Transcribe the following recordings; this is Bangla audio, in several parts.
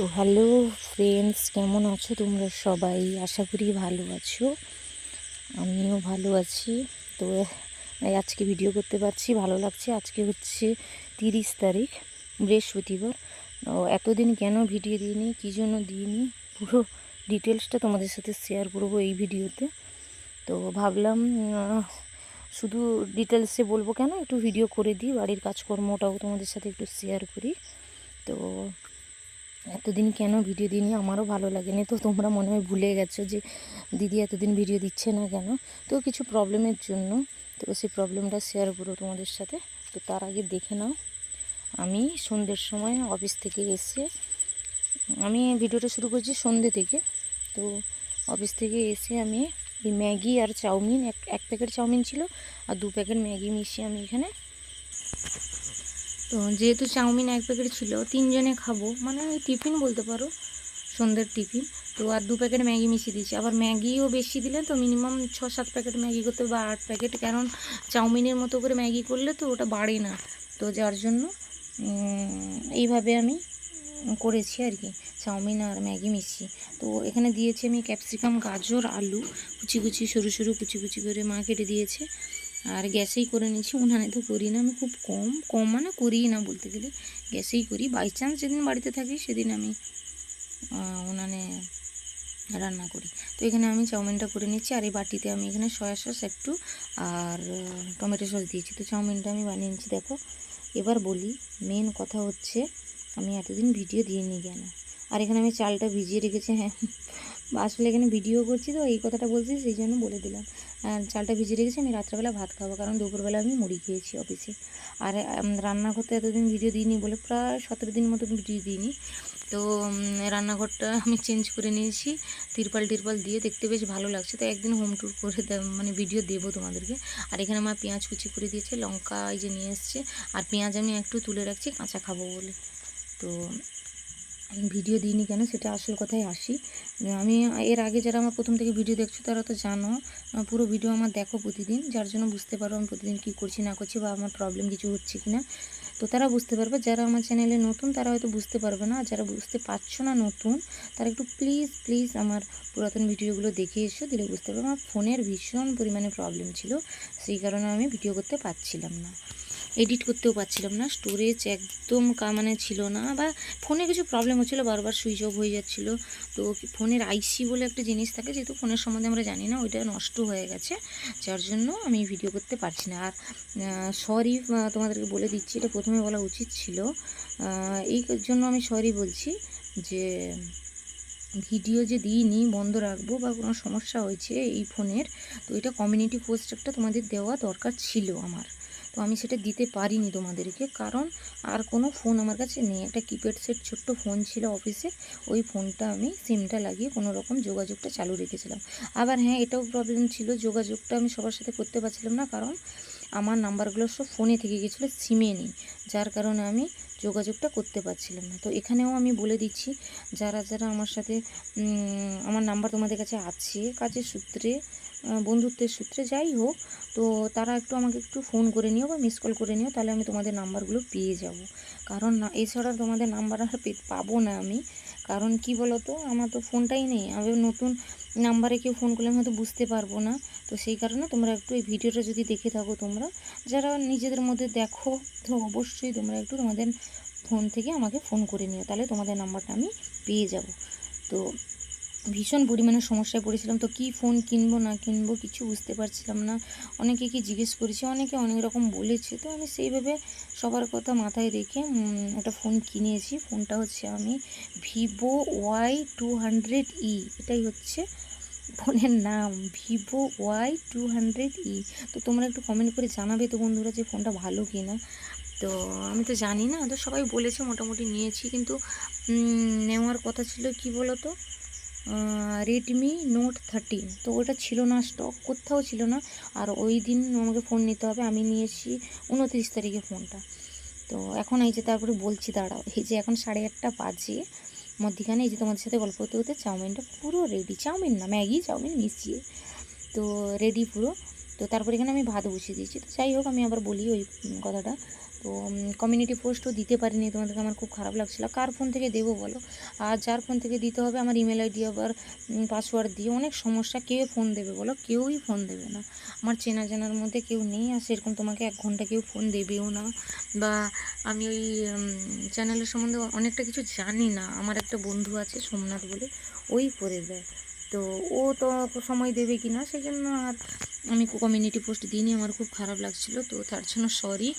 তো হ্যালো ফ্রেন্ডস, কেমন আছো তোমরা সবাই? আশা করি ভালো আছো। আমিও ভালো আছি। তো আজকে ভিডিও করতে পারছি, ভালো লাগছে। আজকে হচ্ছে তিরিশ তারিখ, বৃহস্পতিবার। এতদিন কেন ভিডিও দিইনি, কী জন্য দিইনি? পুরো ডিটেলসটা তোমাদের সাথে শেয়ার করব এই ভিডিওতে তো ভাবলাম শুধু ডিটেলসে বলব কেন? একটু ভিডিও করে দিই, বাড়ির কাজকর্মটাও তোমাদের সাথে একটু শেয়ার করি। তো এতদিন কেন ভিডিও দিইনি? আমারও ভালো লাগেনি। তো তোমরা মনে হয় ভুলে গেছো যে দিদি এতদিন ভিডিও দিচ্ছে না কেন? তো কিছু প্রবলেমের জন্য, তো সেই প্রবলেমটা শেয়ার করব তোমাদের সাথে। তো তার আগে দেখে নাও, আমি সন্ধ্যের সময় অফিস থেকে এসে, আমি ভিডিওটা শুরু করছি সন্ধ্যে থেকে। তো অফিস থেকে এসে আমি এই ম্যাগি আর চাউমিন, এক এক প্যাকেট চাউমিন ছিল আর দু প্যাকেট ম্যাগি মিশিয়ে আমি এখানে তো যেহেতু চাউমিন এক প্যাকেট ছিল, তিনজনে খাব। মানে ওই টিফিন বলতে পারো, সন্ধ্যের টিফিন। তো আর দু প্যাকেট ম্যাগি মিশিয়ে দিয়েছি। আবার ম্যাগিও বেশি দিলে তো মিনিমাম ছ সাত প্যাকেট ম্যাগি করতে বা আট প্যাকেট। কারণ চাউমিনের মতো করে ম্যাগি করলে তো ওটা বাড়ে না। তো যার জন্য এইভাবে আমি করেছি আর কি। চাউমিন আর ম্যাগি মিশিয়ে। তো এখানে দিয়েছি আমি ক্যাপসিকাম, গাজর, আলু। কুচি কুচি, সরু সরু কুচি কুচি করে মা কেটে দিয়েছে। আর গ্যাসেই করে নিয়েছি। উনানে তো করি না, আমি খুব কম কম মানে করিই না বলতে গেলে। গ্যাসেই করি। বাই চান্স যেদিন বাড়িতে থাকি, সেদিন আমি উনানে রান্না করি। তো এখানে আমি চাউমিনটা করে নিচ্ছি, আর এই বাটিতে আমি এখানে সয়া সস একটু আর টমেটো সস দিয়েছি। তো চাউমিনটা আমি বানিয়ে নিচ্ছি, দেখো। এবার বলি মেন কথা হচ্ছে, আমি এতদিন ভিডিও দিইনি কেন? আর এখানে আমি চালটা ভিজিয়ে রেখেছি হ্যাঁ। আসলে এখানে ভিডিও করছি তো, এই কথাটা বলছি, সেই জন্য বলে দিলাম। চালটা ভিজিয়ে রেখেছি, আমি রাত্রেবেলা ভাত খাব, কারণ দুপুরবেলা আমি মুড়ি খেয়েছি অফিসে আর রান্না করতে এতদিন ভিডিও দিইনি বলে প্রায় সতেরো দিন মতো ভিডিও দিইনি। তো রান্নাঘরটা আমি চেঞ্জ করে নিয়েছি, তিরপাল টিরপাল দিয়ে দেখতে বেশ ভালো লাগছে। তো একদিন হোম ট্যুর করে মানে ভিডিও দেবো তোমাদেরকে। আর এখানে মা পেঁয়াজ কুচি করে দিয়েছে, লঙ্কা এই যে নিয়ে এসছে। আর পেঁয়াজ আমি একটু তুলে রাখছি, কাঁচা খাব বলে। তো ভিডিও দিইনি কেন সেটা আসল কথায় আসি। আমি এর আগে যারা আমার প্রথম থেকে ভিডিও দেখছ তারা তো জানো পুরো ভিডিও আমার দেখো প্রতিদিন, যার জন্য বুঝতে পারো আমি প্রতিদিন কী করছি, না করছি বা আমার প্রবলেম কিছু হচ্ছে কি না তো তারা বুঝতে পারবে, যারা আমার চ্যানেলে নতুন তারা হয়তো বুঝতে পারবে না যারা বুঝতে পারছ না নতুন, তারা একটু প্লিজ প্লিজ আমার পুরাতন ভিডিওগুলো দেখে এসো, দিলে বুঝতে পারবে আমার ফোনের ভীষণ পরিমাণে প্রবলেম ছিল, সেই কারণে আমি ভিডিও করতে পারছিলাম না। এডিট করতেও পারছিলাম না। স্টোরেজ একদম মানে ছিল না বা ফোনে কিছু প্রবলেম হচ্ছিল, বারবার সুইচ অফ হয়ে যাচ্ছিল। তো ফোনের আইসি বলে একটা জিনিস থাকে, যেহেতু ফোনের সম্বন্ধে আমরা জানি না, ওইটা নষ্ট হয়ে গেছে। যার জন্য আমি ভিডিও করতে পারছি না। আর সরি তোমাদেরকে বলে দিচ্ছি, এটা প্রথমে বলা উচিত ছিল। এই জন্য আমি সরি বলছি যে ভিডিও যে দিইনি, বন্ধ রাখব বা কোনো সমস্যা হয়েছে এই ফোনের, তো এটা কমিউনিটি পোস্ট একটা তোমাদের দেওয়া দরকার ছিল আমার। তো আমি সেটা দিতে পারিনি তোমাদেরকে, কারণ আর কোনো ফোন আমার কাছে নেই। একটা কিপ্যাড সেট ছোট্ট ফোন ছিল অফিসে ওই ফোনটা আমি সিমটা লাগিয়ে কোনো রকম যোগাযোগটা চালু রেখেছিলাম। আবার হ্যাঁ এটাও প্রবলেম ছিল, যোগাযোগটা আমি সবার সাথে করতে পারছিলাম না, কারণ আমার নাম্বারগুলো সব ফোনে থেকে গেছিল সিমে নেই, যার কারণে আমি যোগাযোগটা করতে পারছিলাম না। তো এখানেও আমি বলে দিচ্ছি, যারা যারা আমার সাথে আমার নাম্বার তোমাদের কাছে আছে, কাজের সূত্রে বন্ধুত্বের সূত্রে যাই হোক, তো তারা একটু আমাকে একটু ফোন করে নিও বা মিস কল করে নিও, তাহলে আমি তোমাদের নাম্বারগুলো পেয়ে যাব। কারণ না, এছাড়া তোমাদের নাম্বার আর পাবো না আমি। কারণ কি বলো তো আমার তো ফোনটাই নেই। আমি নতুন নাম্বারে কেউ ফোন করলে আমি হয়তো বুঝতে পারব না। তো সেই কারণে তোমরা একটু এই ভিডিওটা যদি দেখে থাকো তোমরা, যারা নিজেদের মধ্যে দেখো, তো অবশ্যই তোমরা একটু তোমাদের ফোন থেকে আমাকে ফোন করে নিও। তাহলে তোমাদের নাম্বারটা আমি পেয়ে যাব। তো ভীষণ পরিমাণে সমস্যায় পড়েছিলাম। তো কি ফোন কিনবো, না কিনবো কিছু বুঝতে পারছিলাম না। অনেকে কি জিজ্ঞেস করেছে, অনেকে অনেক রকম বলেছে। তো আমি সেইভাবে সবার কথা মাথায় রেখে একটা ফোন কিনেছি। ফোনটা হচ্ছে আমি Vivo Y two hundred E. এটাই হচ্ছে ফোনের নাম, Vivo Y two hundred E. তো তোমরা একটু কমেন্ট করে জানাবে তো বন্ধুরা যে ফোনটা ভালো কি না তো আমি তো জানি না, তো সবাই বলেছে, মোটামুটি নিয়েছি। কিন্তু নেওয়ার কথা ছিল কি বলো তো রেডমি নোট থার্টিন তো ওটা ছিল না স্টক কোথাও ছিল না। আর ওই দিন আমাকে ফোন নিতে হবে, আমি নিয়েছি উনত্রিশ তারিখে ফোনটা তো এখন এই যে তারপরে বলছি, দাঁড়াও। এই যে এখন সাড়ে আটটা বাজে, মধ্যিখানে এই যে তোমাদের সাথে গল্প করতে করতে চাউমিনটা পুরো রেডি চাউমিন না, ম্যাগি, চাউমিন মিশিয়ে। তো রেডি পুরো। তো তারপরে এখানে আমি ভাত বসিয়ে দিয়েছি। তো যাই হোক, আমি আবার বলি ওই কথাটা। তো কমিউনিটি পোস্টও দিতে পারিনি, তোমাদেরকে আমার খুব খারাপ লাগছিল। কার ফোন থেকে দেবো বলো? আর যার ফোন থেকে দিতে হবে, আমার ইমেল আইডি আবার পাসওয়ার্ড দিয়ে অনেক সমস্যা। কেউ ফোন দেবে বলো? কেউই ফোন দেবে না। আমার চেনা জানার মধ্যে কেউ নেই, আর সেরকম তোমাকে এক ঘণ্টা কেউ ফোন দেবেও না। বা আমি ওই চ্যানেলের সম্বন্ধে অনেকটা কিছু জানি না। আমার একটা বন্ধু আছে সোমনাথ বলে, ওই করে দেয়। তো ও তো সময় দেবে কি না সেই জন্য আর আমি কমিউনিটি পোস্ট দিইনি, আমার খুব খারাপ লাগছিল, তো তার জন্য সরি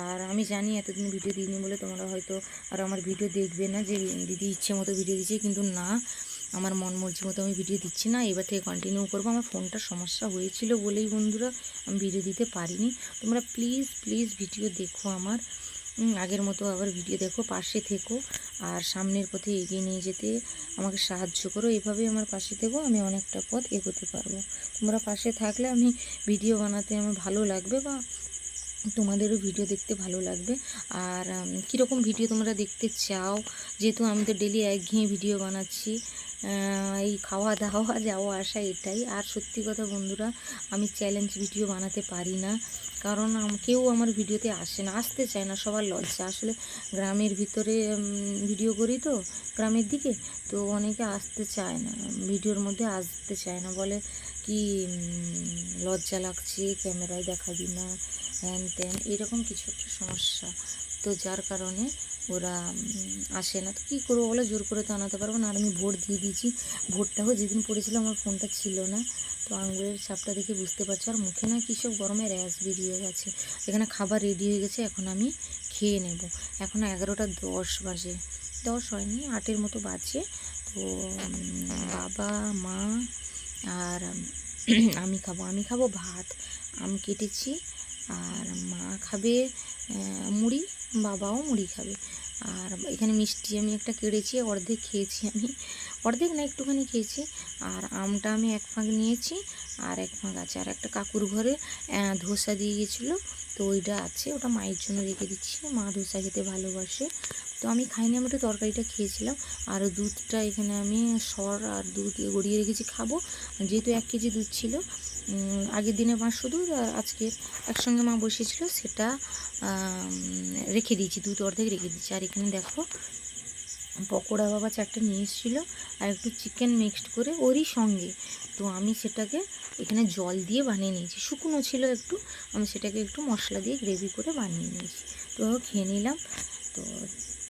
আর আমি জানি এতদিন ভিডিও দিইনি বলে তোমরা হয়তো আর আমার ভিডিও দেখবে না, যে দিদি ইচ্ছে মতো ভিডিও দিচ্ছে কিন্তু না, আমার মন মর্জি মতো আমি ভিডিও দিচ্ছি না, এবার থেকে কন্টিনিউ করব। আমার ফোনটার সমস্যা হয়েছিল বলেই বন্ধুরা, আমি ভিডিও দিতে পারিনি। তোমরা প্লিজ প্লিজ ভিডিও দেখো আমার। আগের মতো আবার ভিডিও দেখো, পাশে থেকো আর সামনের পথে এগিয়ে নিয়ে যেতে আমাকে সাহায্য করো। এভাবে আমার পাশে থেকো, আমি অনেকটা পথ এগোতে পারব। তোমরা পাশে থাকলে আমি ভিডিও বানাতে আমার ভালো লাগবে বা তোমাদেরও ভিডিও দেখতে ভালো লাগবে। আর কীরকম ভিডিও তোমরা দেখতে চাও? যেহেতু আমি তো ডেলি একঘেয়ে ভিডিও বানাচ্ছি এই খাওয়া দাওয়া, যাওয়া আসা এটাই। আর সত্যি কথা বন্ধুরা, আমি চ্যালেঞ্জ ভিডিও বানাতে পারি না। কারণ কেউ আমার ভিডিওতে আসে না, আসতে চায় না, সবার লজ্জা। আসলে গ্রামের ভিতরে ভিডিও করি তো, গ্রামের দিকে, তো অনেকে আসতে চায় না, ভিডিওর মধ্যে আসতে চায় না। বলে কি লজ্জা লাগছে, ক্যামেরায় দেখাবি না, হ্যান ত্যান, এরকম কিছু একটা সমস্যা। তো যার কারণে ওরা আসে না। তো কী করব বলে? জোর করে তো আনাতে পারব না। আর আমি ভোট দিয়ে দিয়েছি। ভোটটাও যেদিন পড়েছিল আমার ফোনটা ছিল না। তো আঙুলের ছাপটা দেখে বুঝতে পারছ। আর মুখে না কী সব গরমে র্যাশ বেরিয়ে গেছে। এখানে খাবার রেডি হয়ে গেছে, এখন আমি খেয়ে নেব। এখন এগারোটা দশ বাজে। দশ হয়নি, আটের মতো বাজে। তো বাবা, মা আর আমি খাব। আমি খাব ভাত। আম কেটেছি। আর মা খাবে মুড়ি। বাবাও মুড়ি খাবে। আর এখানে মিষ্টি আমি একটা কেড়েছি অর্ধেক খেয়েছি আমি। অর্ধেক না একটুখানি খেয়েছি। আর আমটা আমি এক ফাঁক নিয়েছি, আর এক ফাঁক আছে। আর একটা কাকুর ঘরে ধোসা দিয়ে গেছিল তো ওইটা আছে, ওটা মায়ের জন্য রেখে দিচ্ছি। মা ধোসা খেতে ভালোবাসে। তো আমি খাইনি, আমি তরকারিটা খেয়েছিলাম। আর দুধটা এখানে আমি সর আর দুধ গড়িয়ে রেখেছি খাব। যেহেতু এক কেজি দুধ ছিল আগের দিনে পাঁচশো দুধ আর আজকে একসঙ্গে মা বসিয়েছিল সেটা রেখে দিয়েছি। দুধ অর্ধেক রেখে দিচ্ছি আর এখানে দেখো পকোড়া বাবা চারটে নিয়ে এসেছিল আর একটু চিকেন মিক্সড করে ওরই সঙ্গে। তো আমি সেটাকে এখানে জল দিয়ে বানিয়ে নিয়েছি। শুকনো ছিল একটু, আমি সেটাকে একটু মশলা দিয়ে গ্রেভি করে বানিয়ে নিয়েছি। তো খেয়ে নিলাম। তো